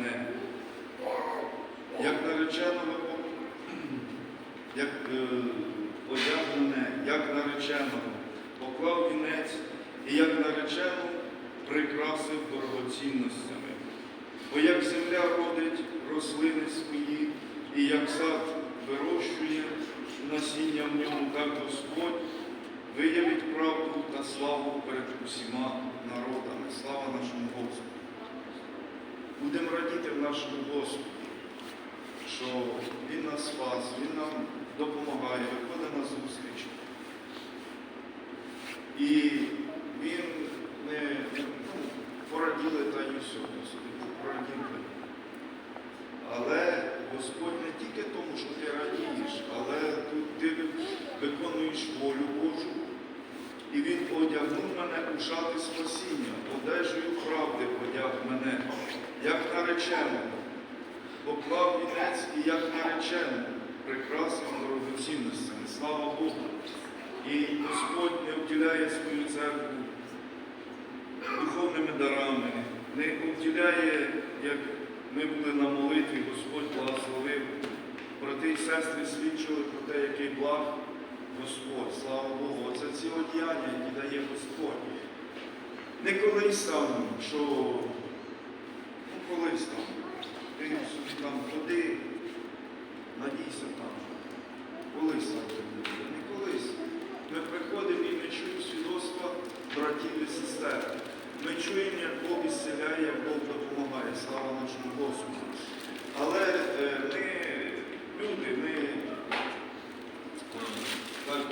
мене. Як нареченого, як е, одяг мене, як нареченого, поклав вінець і як наречену прикрасив дорогоцінностями. Бо як земля родить рослини свої, і як сад вирощує насіння в ньому, так Господь виявить правду та славу перед усіма народами. Слава нашому Господу. Будемо радіти в нашому Господі, що Він нас спас, Він нам допомагає, виходить на зустріч. І він не ну, пораділи та й все, собі пораділи. Але Господь не тільки тому, що ти радієш, але тут ти виконуєш волю Божу. І Він одягнув мене у шати спасіння, одежею правди одяг мене, як нареченого, поклав вінець і як нареченого, прикрасив дорогоцінностями. Слава Богу! І Господь не вділяє свою церкву духовними дарами, не вділяє, як ми були на молитві, Господь благословив. Брати і сестри свідчили про те, який благ Господь, слава Богу, оце ці одіяння, які дає Господь. Не колись там, що колись там, ти собі там ходи, надійся там, колись там не колись. Ми приходимо і ми чуємо свідоцтва братів і сестер. Ми чуємо, як Бог ісцеляє, як Бог допомагає, слава нашому Господу. Але е, ми, люди, ми так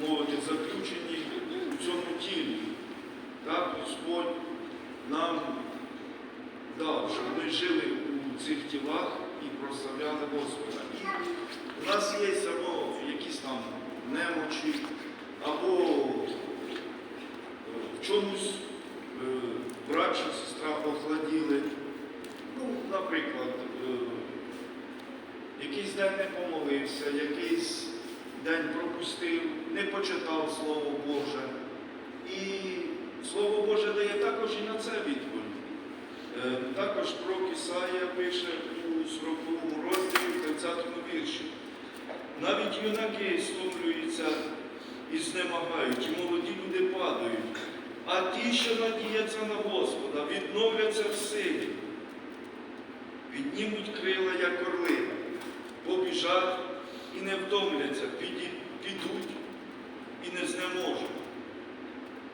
мовити, заключені у цьому тілі. Так Господь нам дав, щоб ми жили у цих тілах і прославляли Господа. І у нас є або якісь там немочі, або е, в чомусь е, брат чи сестра охладіли. Ну, наприклад, е, якийсь день не помолився, якийсь день пропустив, не почитав Слово Боже. І Слово Боже дає також і на це відповідь. Е, Також пророк Ісаїя пише у 40 розділі, в 30 вірші. Навіть юнаки стомлюються і знемагають, і молоді люди падають, а ті, що надіються на Господа, відновляться в силі, піднімуть крила, як орли, побіжать і не втомляться, підуть і не знеможуть.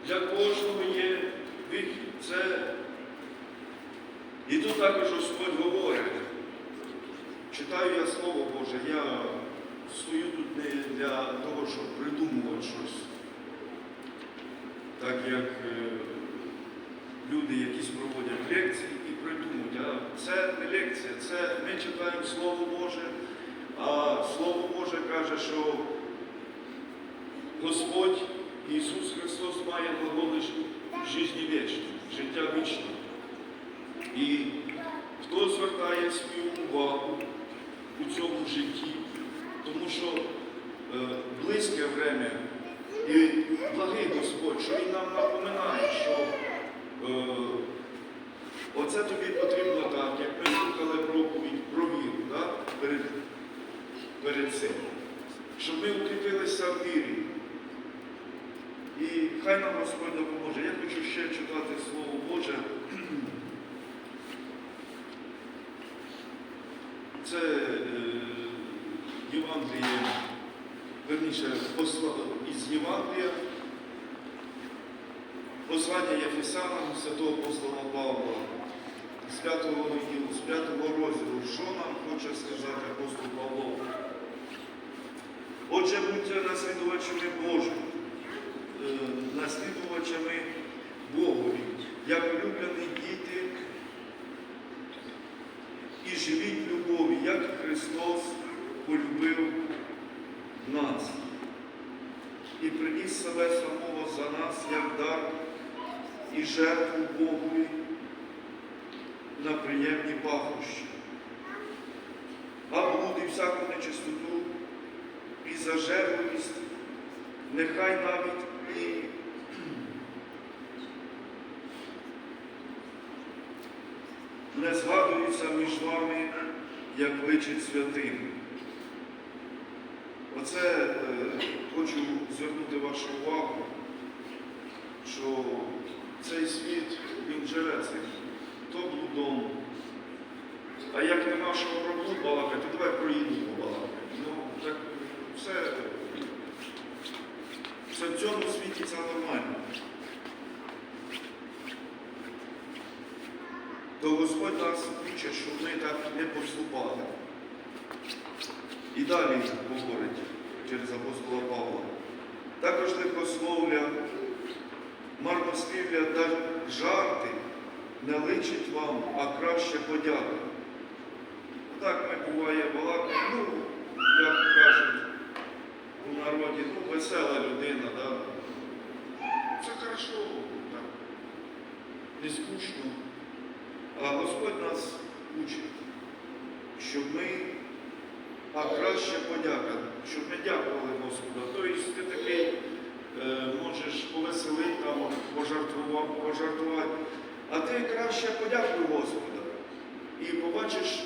Для кожного є вихід. Це і тут також Господь говорить. Читаю я Слово Боже, я стою тут не для того, щоб придумувати щось. Так як е, люди якісь проводять лекції і придумують. А це не лекція, це ми читаємо Слово Боже, а Слово Боже каже, що Господь Ісус Христос має глаголи житті вічної, життя вічне. І хто звертає свою увагу у цьому житті, тому що е, близьке время і благий Господь, що Він нам напоминає, що е, оце тобі потрібно так, як ми слухали проповідь про віру да, перед, перед цим, щоб ми укріпилися в вірі. І хай нам Господь допоможе. Я хочу ще читати Слово Боже. Це е, Євангеліє, верніше, посла, із Євангелія, послання Єфесянам святого апостола Павла з 5 розділу, з 5 розділу, що нам хоче сказати апостол Павло. Отже, будьте наслідувачами Божими, е, наслідувачами Богові, як улюблені діти, і живіть любові, як Христос полюбив нас. І приніс себе самого за нас як дар і жертву Богові на приємні пахощі, а блуд і всяку нечистоту зажерливість, нехай навіть і не згадуються між вами, як личить святим. Оце е, хочу звернути вашу увагу, що цей світ, він живе цим, то блудом. А як нема що про блуд балакати, давай про їду побалакати. Ну, так все, все в цьому світі це нормально. То Господь нас учить, щоб ми так не поступали. І далі говорить через апостола Павла. Також лихословля, марнослів'я та жарти не личить вам, а краще подяка. Так ми буває балакаємо, ну, кажуть у ну, весела людина, да? це хорошо, так, не скучно. А Господь нас учить, щоб ми, а краще подяка, щоб ми дякували Господу. Тобто ти такий е, можеш повеселити, там, пожартувати, пожартувати, а ти краще подякуй Господа. І побачиш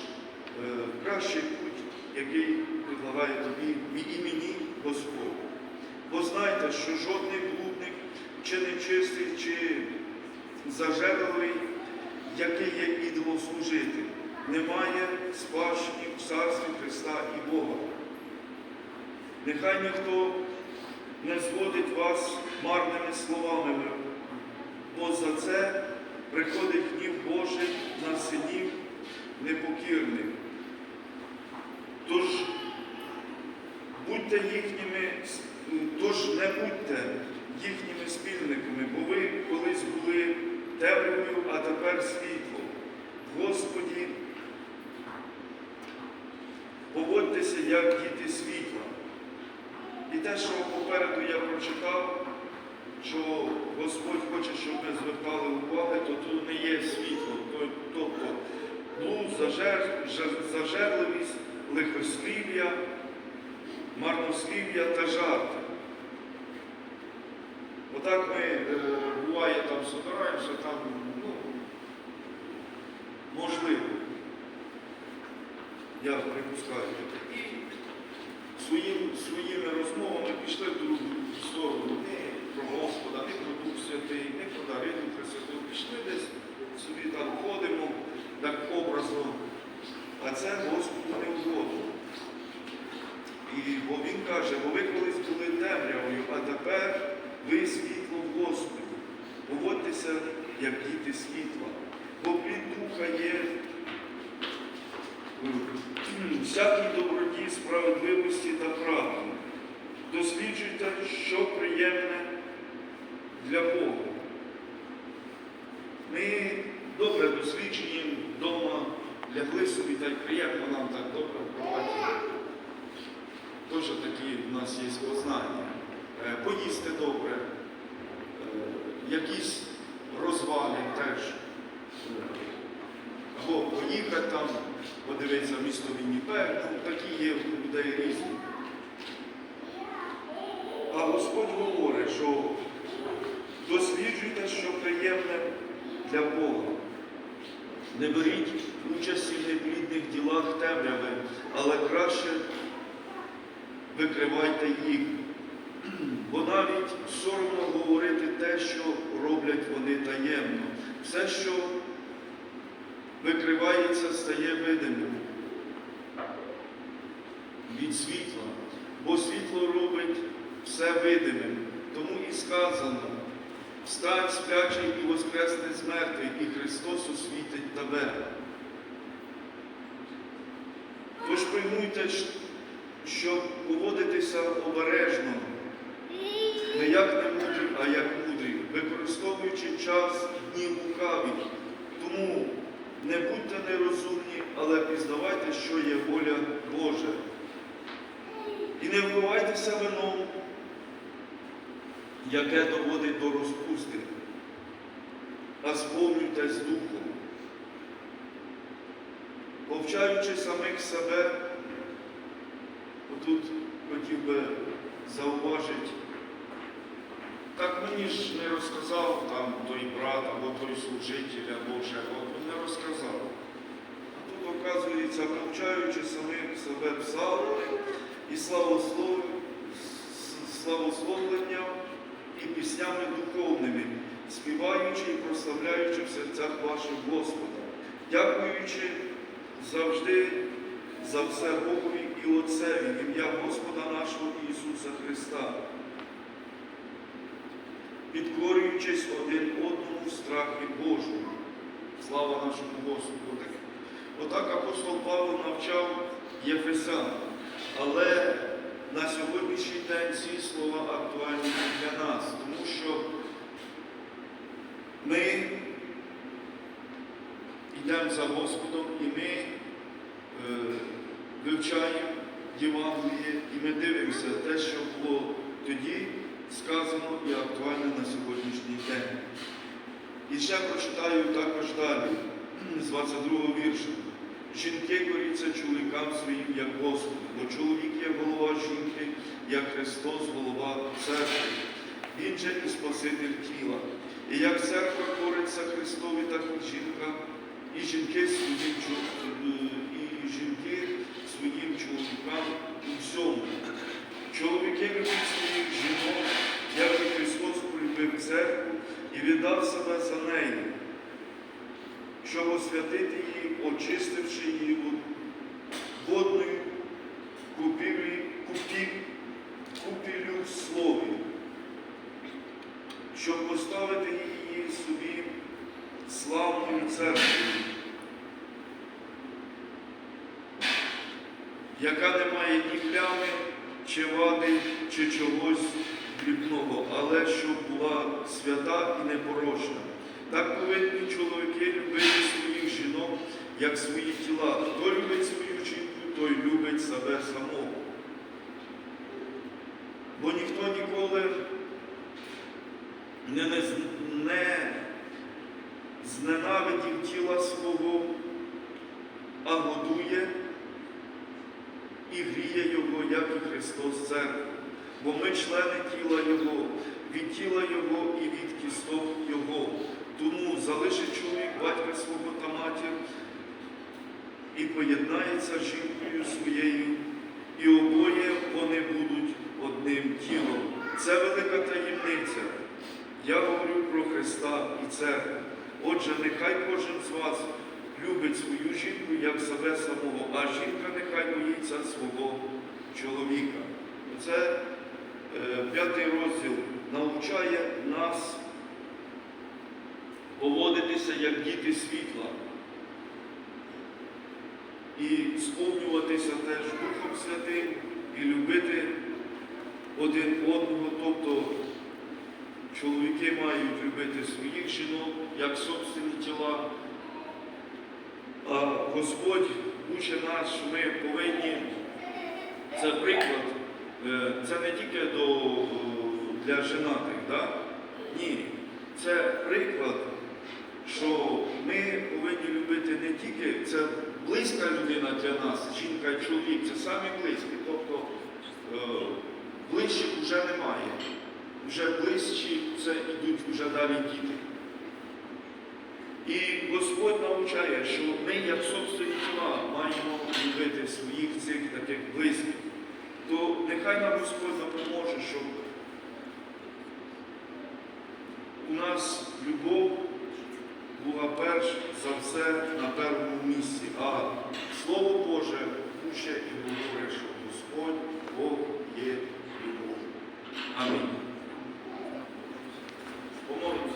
е, кращий путь, який предлагає тобі і мені Господь. Бо знайте, що жодний блудник, чи нечистий, чи зажерливий, який є ідолослужитель, немає спадщини в царстві Христа і Бога. Нехай ніхто не зводить вас марними словами, бо за це приходить гнів Божий на синів непокірних. Тож будьте їхніми, тож не будьте їхніми спільниками, бо ви колись були темрявою, а тепер світлом. Господі, поводьтеся, як діти світла. І те, що попереду я прочитав, що Господь хоче, щоб ми звертали уваги, то тут не є світло, тобто блуд, зажер, зажерливість, лихослів'я, марнослів'я та жарти. Отак ми, е, буває, там собираємося, там, ну, можливо, я припускаю. І своїм, своїми розмовами пішли в другу сторону, не про Господа, не про Дух Святий, не про Дарину Пресвяту. Пішли десь собі там ходимо, так образно, а це Господу не угодно. І бо він каже, бо ви колись були темрявою, а тепер ви світло в Господі. Поводьтеся, як діти світла. Бо плід духа є всякій доброті, справедливості та правди. Досліджуйте, що приємне для Бога. Ми добре досліджуємо вдома, лягли собі, та й приємно нам так добре в. Теж такі в нас є познання. Е, Поїсти добре, е, якісь розваги теж. Е, Або поїхати там, подивитися місто Вінніпек, ну, такі є у людей різні. А Господь говорить, що досліджуйте, що приємне для Бога. Не беріть участі в неплідних ділах темряви, але краще викривайте їх. Бо навіть соромно говорити те, що роблять вони таємно. Все, що викривається, стає видимим від світла, бо світло робить все видимим. Тому і сказано, встань сплячий і воскресне з мертвих, і Христос освітить тебе. Тож пильнуйте, щоб поводитися обережно, не як не мудрі, а як мудрі, використовуючи час днів лукавих. Тому не будьте нерозумні, але пізнавайте, що є воля Божа. І не вбивайтеся вином, яке доводить до розпусти, а сповнюйтесь духом, повчаючи самих себе, отут хотів би зауважити. Так мені ж не розказав там той брат або той служитель, або ще от не розказав. А тут, оказується, навчаючи самим себе псалмами і славослов... славословленням і піснями духовними, співаючи і прославляючи в серцях ваших Господа, дякуючи завжди за все Богові і Отцеві, в ім'я Господа нашого Ісуса Христа підкорюючись один одному в страхі Божому. Слава нашому Господу. Отак апостол Павло навчав Єфесян. Але на сьогоднішній день ці слова актуальні для нас, тому що ми йдемо за Господом і ми е, вивчаємо Євангеліє, і ми дивимося те, що було тоді сказано і актуальне на сьогоднішній день. І ще прочитаю також далі, з 22 го вірша. Жінки коріться чоловікам своїм, як Господу, бо чоловік є голова жінки, як Христос, голова церкви. Він же і Спаситель тіла. І як церква кориться Христові, так і жінка, і жінки своїм, е, і жінки своїм чоловікам у всьому. Чоловіки любить своїх жінок, як і Христос полюбив церкву і віддав себе за неї, щоб освятити її, очистивши її водною купівлі, купів, купівлю слові, щоб поставити її собі славною церквою, яка не має ні плями, чи вади, чи чогось дрібного, але щоб була свята і непорочна. Так повинні чоловіки любити своїх жінок, як свої тіла. Хто любить свою жінку, той любить себе самого. Бо ніхто ніколи не, не, не зненавидів тіла свого, а годує і гріє його, як і Христос церкву. Бо ми члени тіла Його, від тіла Його і від кісток Його. Тому залишить чоловік батька свого та матір і поєднається з жінкою своєю, і обоє вони будуть одним тілом. Це велика таємниця. Я говорю про Христа і церкву. Отже, нехай кожен з вас любить свою жінку як себе самого, а жінка нехай боїться свого чоловіка. Це е, п'ятий розділ навчає нас поводитися як діти світла і сповнюватися теж Духом Святим і любити один одного, тобто чоловіки мають любити своїх жінок як собственні тіла. Господь учить нас, що ми повинні, це приклад, е, це не тільки до, для женатих, да? ні. Це приклад, що ми повинні любити не тільки, це близька людина для нас, жінка і чоловік, це самі близькі, тобто е, ближчих вже немає. Вже ближчі це йдуть вже далі діти. І Господь навчає, що ми, як собственні тіла, маємо любити своїх цих таких близьких, то нехай нам Господь допоможе, щоб у нас любов була перш за все на першому місці. А Слово Боже куче і говорить, що Господь Бог є любов. Амінь.